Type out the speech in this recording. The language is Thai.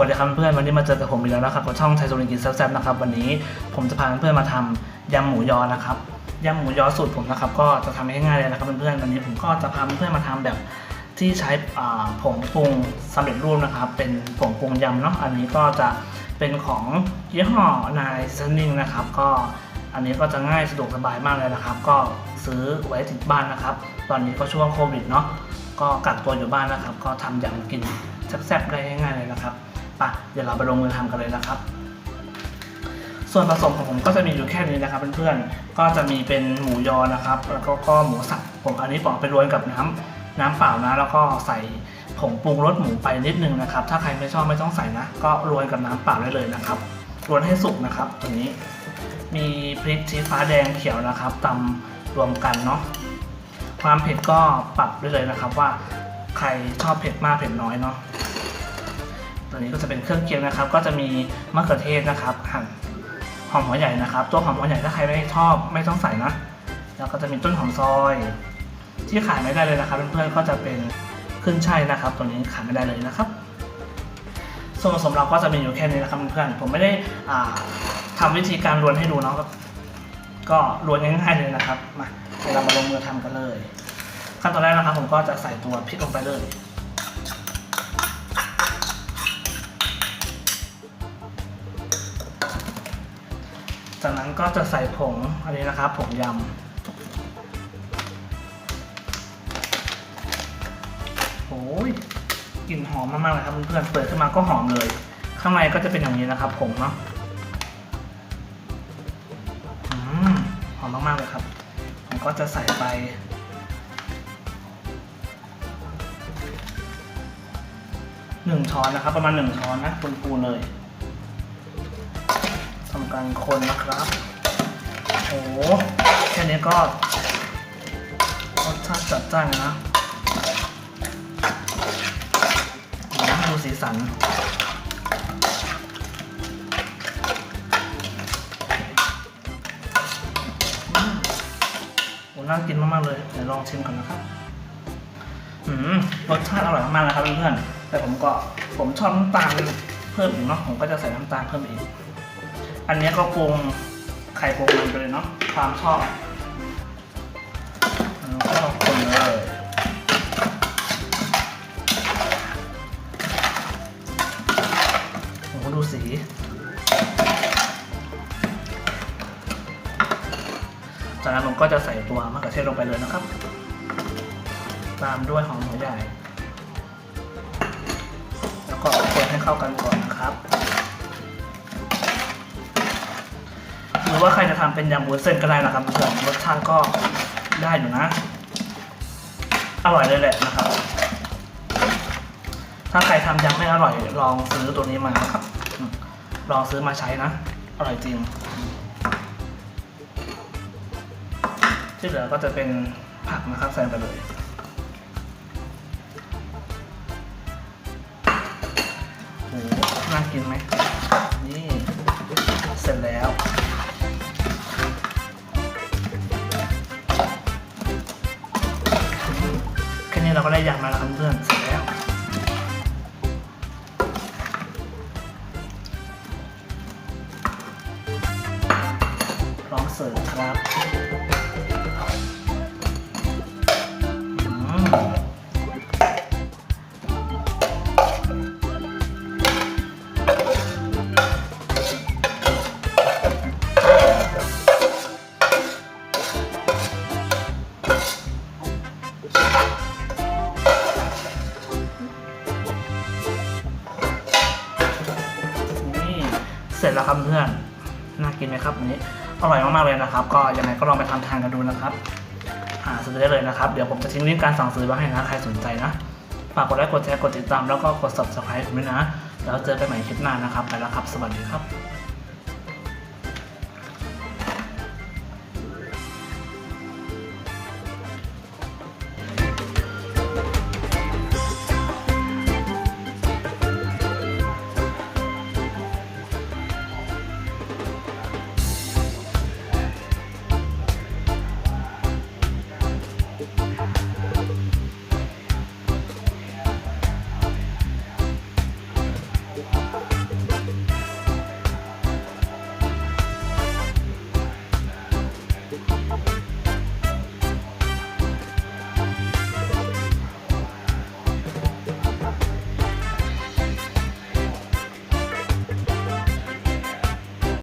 สวัสดีครับเพื่อนวันนี้มาเจอกับผมอีกแล้วนะครับกับช่องไทยโซลินกินแซ่บๆนะครับวันนี้ผมจะพาเพื่อนมาทำยำหมูยอนะครับยำหมูยอสูตรผมนะครับก็จะทำง่ายๆเลยนะครับเพื่อนๆวันนี้ผมก็จะพาเพื่อนมาทำแบบที่ใช้ผงปรุงสำเร็จรูปนะครับ เป็นผงปรุงยำเนาะอันนี้ก็จะเป็นของยี่ห้อนายซันนิงนะครับ ก็อันนี้ก็จะง่ายสะดวกสบายมากเลยนะครับ ก็ซื้อไว้ติดบ้านนะครับ ตอนนี้ก็ช่วงโควิดเนาะก็กักตัวอยู่บ้านนะครับ ก็ทำยำกินแซ่บๆได้ง่ายๆเลยนะครับ ปะเดี๋ยวเราไปลงมือทำกันเลยนะครับ ส่วนผสมของผมก็จะมีอยู่แค่นี้นะครับเพื่อนๆก็จะมีเป็นหมูยอนะครับ แล้วก็ก็หมูสับผมอันนี้ปอกไปรวนกับน้ำน้ำเปล่านะ แล้วก็ใส่ผงปรุงรสหมูไปนิดนึงนะครับ ถ้าใครไม่ชอบไม่ต้องใส่นะ ก็รวนกับน้ำเปล่าได้เลยนะครับรวนให้สุกนะครับตัวนี้ มีพริกชี้ฟ้าแดงเขียวนะครับตำรวมกันเนาะความเผ็ดก็ปรับได้เลยนะครับว่าใครชอบเผ็ดมากเผ็ดน้อยเนาะ ตัวนี้ก็จะเป็นเครื่องเคียงนะครับ ก็จะมีมะเขือเทศนะครับ หั่นหอมหัวใหญ่นะครับ ตัวหอมหัวใหญ่ถ้าใครไม่ชอบไม่ต้องใส่นะ แล้วก็จะมีต้นหอมซอย ที่ขายไม่ได้เลยนะครับเพื่อนๆก็จะเป็นขึ้นช่ายนะครับ ตัวนี้ขายไม่ได้เลยนะครับ ส่วนผสมเราก็จะมีอยู่แค่นี้นะครับเพื่อนๆผมไม่ได้อ่าทำวิธีการรวนให้ดูเนาะก็รวนง่ายๆเลยนะครับมาเดี๋ยวเรามาลงมือทำกันเลย ขั้นตอนแรกนะครับ ผมก็จะใส่ตัวพริกลงไปเลย จากนั้นก็จะใส่ผงอันนี้นะครับผงยำโอ้ยกลิ่นหอมมากๆเลยครับเพื่อนๆเปิดขึ้นมาก็หอมเลย ข้างในก็จะเป็นอย่างนี้นะครับผงเนาะอหอมมากๆเลยครับ ผมก็จะใส่ไปหนึ่งช้อนนะครับ ประมาณหนึ่งช้อนนะปูนๆเลยำการคนนะครับโอ้โหแค่นี้ก็รสชาติจัดจ้านนะอืมดูสีสันโอ้น่ากินมาก ๆ เลย เดี๋ยวลองชิมก่อนนะครับรสชาติอร่อยมากๆนะครับเพื่อนๆแต่ผมก็ผมชอบน้ำตาลเพิ่มอีกเนาะผมก็จะใส่น้ำตาลเพิ่มอีก อันนี้ก็ปรุงไข่ปรุงมันไปเลยเนาะความชอบแล้วก็คนเลยโอ้โหดูสีจากนั้นผมก็จะใส่ตัวมะเขือเทศลงไปเลยนะครับ ตามด้วยหอมหัวใหญ่ แล้วก็คนให้เข้ากันก่อนนะครับ รือว่าใครจะทำเป็นยำวุ้นเส้นก็ได้นะครับเพื่อนรสชาติก็ได้อยู่นะ อร่อยเลยแหละนะครับ ถ้าใครทำยำไม่อร่อยลองซื้อตัวนี้มานะครับ ลองซื้อมาใช้นะ อร่อยจริง ที่เหลือก็จะเป็นผักนะครับใส่ไปเลยโอ้โหน่ากินไหมนี่ เสร็จแล้ว เราก็ได้ยำมาแล้วเพื่อนเสร็จแล้ว พร้อมเสิร์ฟครับ เสร็จแล้วครับเพื่อนน่ากินไหมครับอันนี้อร่อยมากๆเลยนะครับ ก็ยังไงก็ลองไปทำทานกันดูนะครับหาซื้อได้เลยนะครับ เดี๋ยวผมจะทิ้งลิงก์การสั่งซื้อไว้ให้นะใครสนใจนะฝากกดไลค์กดแชร์กดติดตามแล้วก็กด subscribe ผมด้วยนะ แล้วเจอกันใหม่คลิปหน้านะครับ ไปแล้วครับ สวัสดีครับ